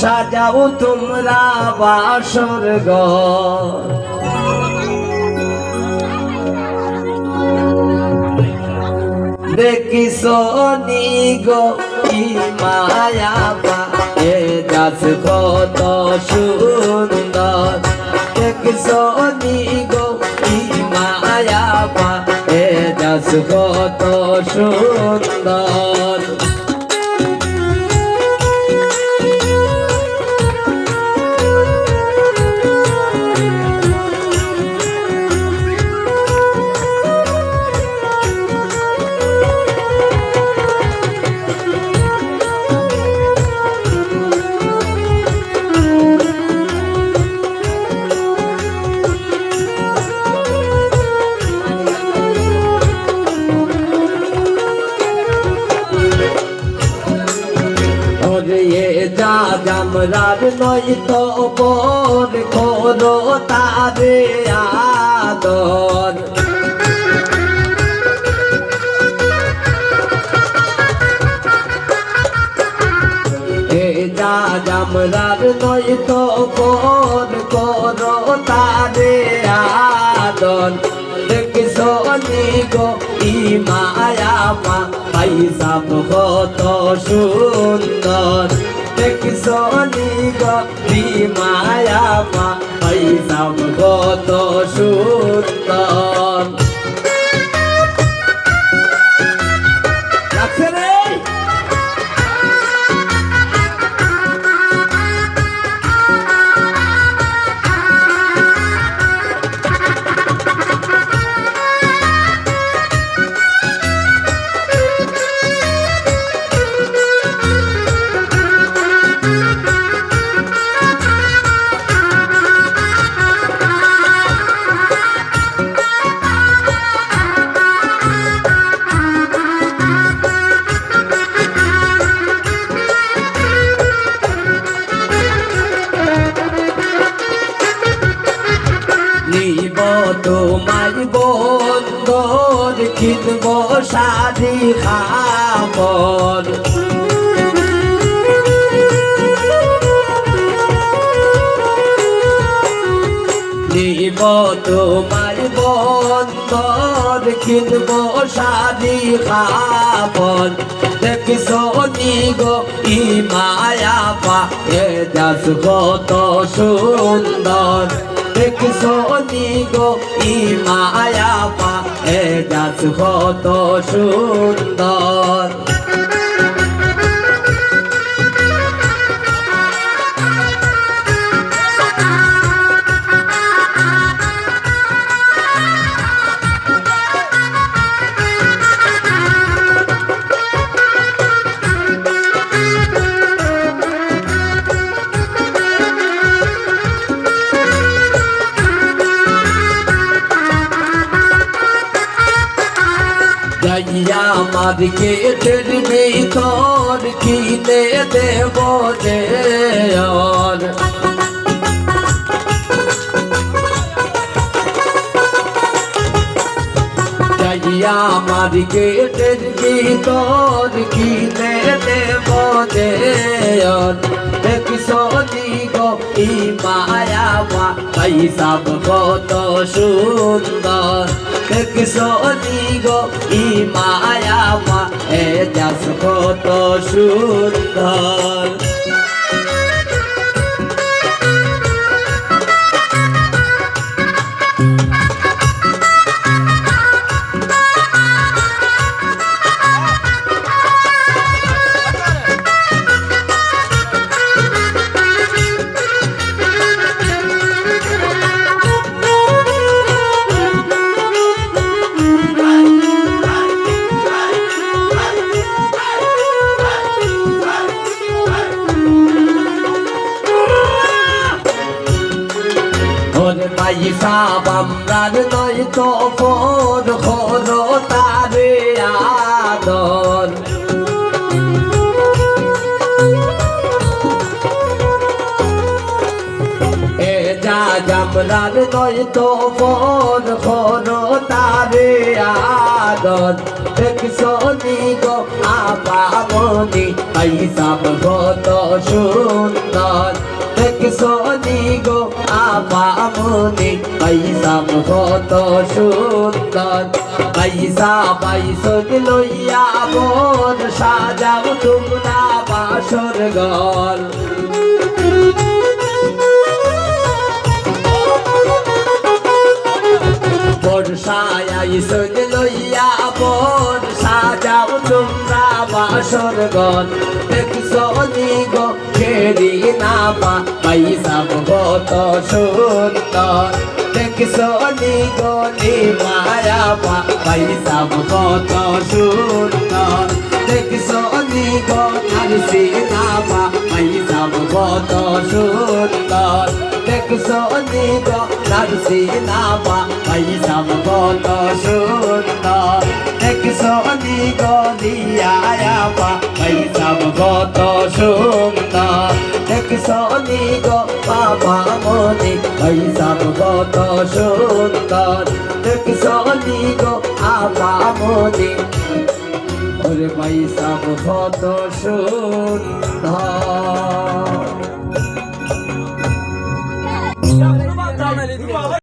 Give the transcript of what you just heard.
সাজাও তোমরা বাসর নিগো কি মায়া এ যাস কত সুন্দর। দেখিস নিগো কি যাস কত সুন্দর। জামরার নয় তো বর করো তারে আদর। জামরার নয় তো বর করো তারে আদর। দেখছ গো, ই মায়া মা পয়সা কত সুন্দর। দেখছ নি গো মায়া মা সব কত সুন্দর নিব তোমার বন্দর কিনব শাড়ি খাবর নিব তোমার বন্দর কিনব শাড়ি খাবর দেখিস নিগো ই মায়া পা, এ যাস কত সুন্দর। দেখিস নিগো ই এ যাস কত সুন্দর। যাইয়া মাদিকে তেরবি তোর কিনে দেব যে ওর। যাইয়া মাদিকে তেরবি তোর কিনে দেব যে দিগো ই মায়া মা পয়সা কত সুন্দর দেখিস দিগো ই মায়া মা এ যাস কত সুন্দর। পয়সা বামরার নয় তো ফোর খোরো তারে আদর। এ যা জামরার নয় তো ফোর খোরো তারে আদর। দেখছ নি গো, আপামনি পৈসাব কত সুন্দর। দেখছ গো আপামনি পৈসাব কত সুন্দর। পৈসা পাইছো লইয়া বোন সাজাও তোমরা বাসর ঘর। বর্ষায় আইসন লইয়া বন সাজাও তোমরা বাসর গন দেখছ গো ফেরি না পা পয়সা কত সুন্দর। দেখছ নি গো নি মায়া পা পয়সা কত সুন্দর। দেখছ নি গো নারসি না পা পয়সা কত সুন্দর। দেখছ নি গো নারসি না পা পয়সা কত সুন্দর। দেখছ নি গো দিয়া পা পয়সা কত সুন্দর। দেখছ নি গো বাবা মনি পয়সা কত সুন্দর। দেখছ নি গো আপা মনি, ওরে পয়সা কত সুন্দর।